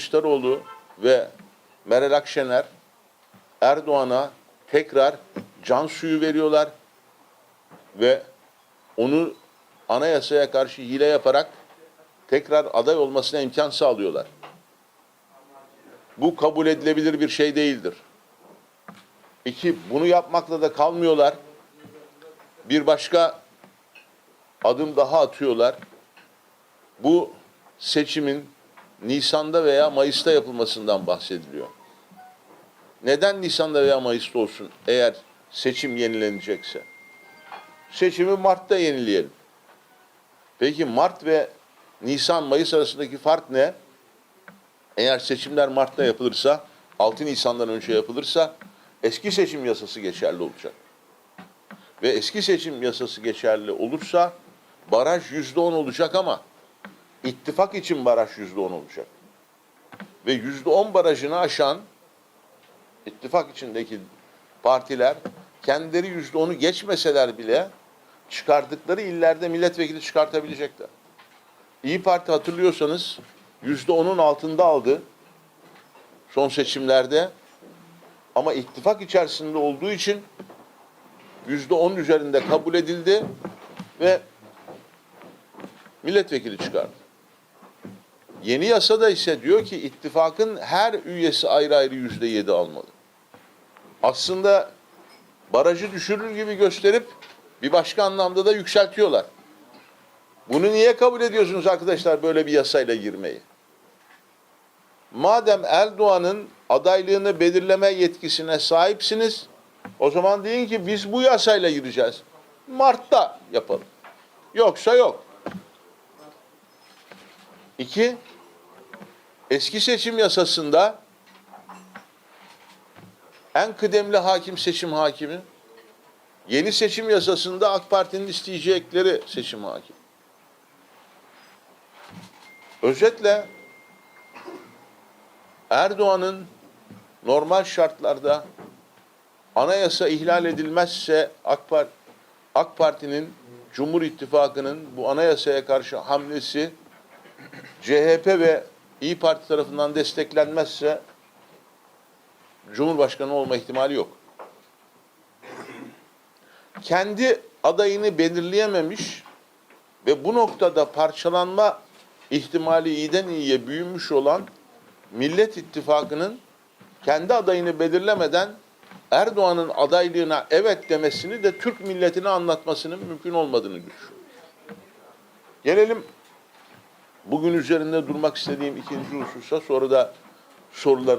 Kılıçdaroğlu ve Meral Akşener Erdoğan'a tekrar can suyu veriyorlar ve onu anayasaya karşı hile yaparak tekrar aday olmasına imkan sağlıyorlar. Bu kabul edilebilir bir şey değildir. İki, bunu yapmakla da kalmıyorlar. Bir başka adım daha atıyorlar. Bu seçimin Nisan'da veya Mayıs'ta yapılmasından bahsediliyor. Neden Nisan'da veya Mayıs'ta olsun eğer seçim yenilenecekse? Seçimi Mart'ta yenileyelim. Peki Mart ve Nisan-Mayıs arasındaki fark ne? Eğer seçimler Mart'ta yapılırsa, 6 Nisan'dan önce yapılırsa eski seçim yasası geçerli olacak. Ve eski seçim yasası geçerli olursa baraj yüzde on olacak ama ittifak için baraj yüzde on olacak. Ve yüzde on barajını aşan ittifak içindeki partiler kendileri yüzde onu geçmeseler bile çıkardıkları illerde milletvekili çıkartabilecekler. İyi Parti hatırlıyorsanız yüzde onun altında aldı son seçimlerde ama ittifak içerisinde olduğu için yüzde on üzerinde kabul edildi ve milletvekili çıkardı. Yeni yasada ise diyor ki ittifakın her üyesi ayrı ayrı yüzde yedi almalı. Aslında barajı düşürür gibi gösterip bir başka anlamda da yükseltiyorlar. Bunu niye kabul ediyorsunuz arkadaşlar böyle bir yasayla girmeyi? Madem Erdoğan'ın adaylığını belirleme yetkisine sahipsiniz, o zaman deyin ki biz bu yasayla gireceğiz. Mart'ta yapalım. Yoksa yok. İki, eski seçim yasasında en kıdemli hakim seçim hakimi, yeni seçim yasasında AK Parti'nin isteyecekleri seçim hakimi. Özetle Erdoğan'ın normal şartlarda anayasa ihlal edilmezse AK, Part AK Parti'nin Cumhur İttifakı'nın bu anayasaya karşı hamlesi CHP ve İyi Parti tarafından desteklenmezse Cumhurbaşkanı olma ihtimali yok. Kendi adayını belirleyememiş ve bu noktada parçalanma ihtimali iyiden iyiye büyümüş olan Millet İttifakı'nın kendi adayını belirlemeden Erdoğan'ın adaylığına evet demesini de Türk milletine anlatmasının mümkün olmadığını düşünüyorum. Gelelim bugün üzerinde durmak istediğim ikinci hususa sonra da sorular